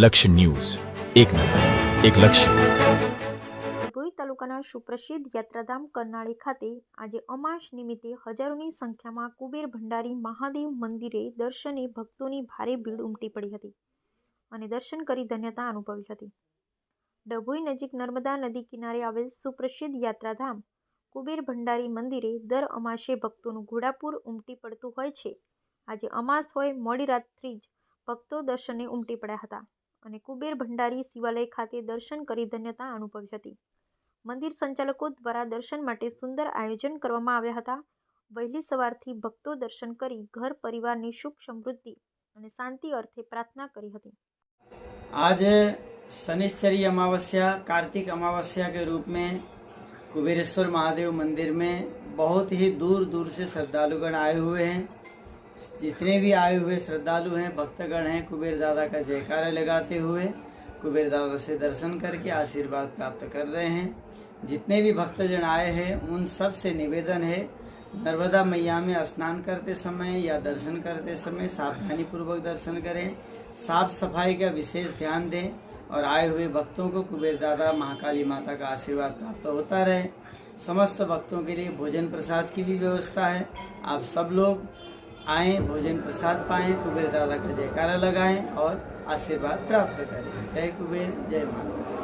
લક્ષ્ય ન્યૂઝ. એક નજર, એક લક્ષ્ય. ભોઈ તાલુકાના સુપ્રસિદ્ધ યાત્રાધામ કરનાળી ખાતે આજે અમાસ નિમિત્તે હજારોની સંખ્યામાં કુબેર ભંડારી મહાદેવ મંદિરે દર્શને ભક્તોની ભારે ભીડ ઉમટી પડી હતી અને દર્શન કરી ધન્યતા અનુભવી હતી. ડભોઈ નજીક નર્મદા નદી કિનારે આવેલ સુપ્રસિદ્ધ યાત્રાધામ કુબેર ભંડારી મંદિરે દર અમાસે ભક્તોનું ઘોડાપૂર ઉમટી પડતું હોય છે. આજે અમાસ હોય મોડી રાતથી જ ભક્તો દર્શને ઉમટી પડ્યા હતા. અને કુબેર ભંડારી શિવાલય ખાતે દર્શન કરી ધન્યતા અનુભવી હતી મંદિર સંચાલકો દ્વારા દર્શન માટે સુંદર આયોજન કરવામાં આવ્યા હતા વહેલી સવારથી ભક્તો દર્શન કરી ઘર પરિવારની સુખ સમૃદ્ધિ અને શાંતિ અર્થે પ્રાર્થના કરી હતી आज शनिश्चरी अमावस्या कार्तिक अमावस्या के रूप में कुबेरेश्वर महादेव मंदिर में बहुत ही दूर दूर से श्रद्धालुगण आए हुए हैं जितने भी आए हुए श्रद्धालु हैं, भक्तगण हैं, कुबेर दादा का जयकारा लगाते हुए, कुबेर दादा से दर्शन करके आशीर्वाद प्राप्त कर रहे हैं। जितने भी भक्तजन आए हैं, उन सबसे निवेदन है, नर्मदा मैया में स्नान करते समय या दर्शन करते समय सावधानी पूर्वक दर्शन करें। साफ़ सफ़ाई का विशेष ध्यान दें और आए हुए भक्तों को कुबेर दादा, महाकाली माता का आशीर्वाद प्राप्त होता रहे। समस्त भक्तों के लिए भोजन प्रसाद की भी व्यवस्था है। आप सब लोग आए भोजन प्रसाद पाएं कुबेर दादा का जयकारा लगाएं और आशीर्वाद प्राप्त करें जय कुबेर जय माता